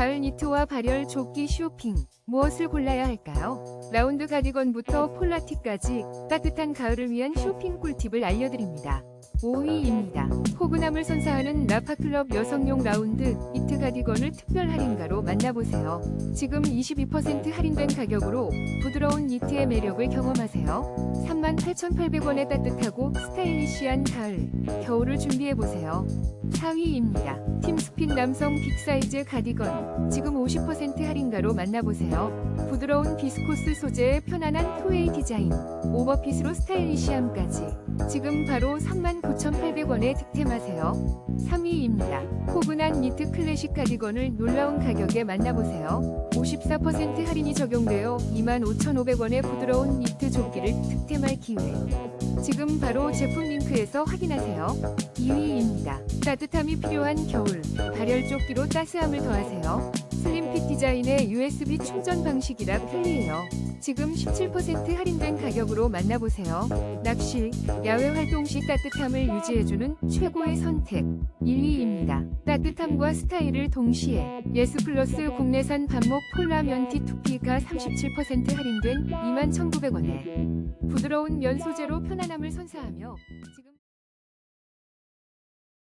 가을 니트와 발열 조끼 쇼핑 무엇을 골라야 할까요? 라운드 가디건부터 폴라티까지 따뜻한 가을을 위한 쇼핑 꿀팁을 알려드립니다. 5위입니다. 포근함을 선사하는 라파클럽 여성용 라운드 니트 가디건을 특별 할인가로 만나보세요. 지금 22% 할인된 가격으로 부드러운 니트의 매력을 경험하세요. 38,800원에 따뜻하고 스타일리시한 가을, 겨울을 준비해보세요. 4위입니다. 팀스핀 남성 빅사이즈 가디건 지금 50% 할인가로 만나보세요. 부드러운 비스코스 소재의 편안한 투웨이 디자인, 오버핏으로 스타일리시함까지 지금 바로 39,800원에 득템하세요. 3위입니다. 포근한 니트 클래식 가디건을 놀라운 가격에 만나보세요. 54% 할인이 적용되어 25,500원의 부드러운 니트 조끼를 득템할 기회. 지금 바로 제품 링크에서 확인하세요. 2위입니다. 따뜻함이 필요한 겨울, 발열 조끼로 따스함을 더하세요. 슬림핏 디자인의 USB 충전 방식이라 편리해요. 지금 17% 할인된 가격으로 만나보세요. 낚시, 야외 활동 시 따뜻함을 유지해주는 최고의 선택. 1위입니다. 따뜻함과 스타일을 동시에 예스 플러스 국내산 반목 폴라 면티 투피가 37% 할인된 21,900원에 부드러운 면 소재로 편안함을 선사하며 지금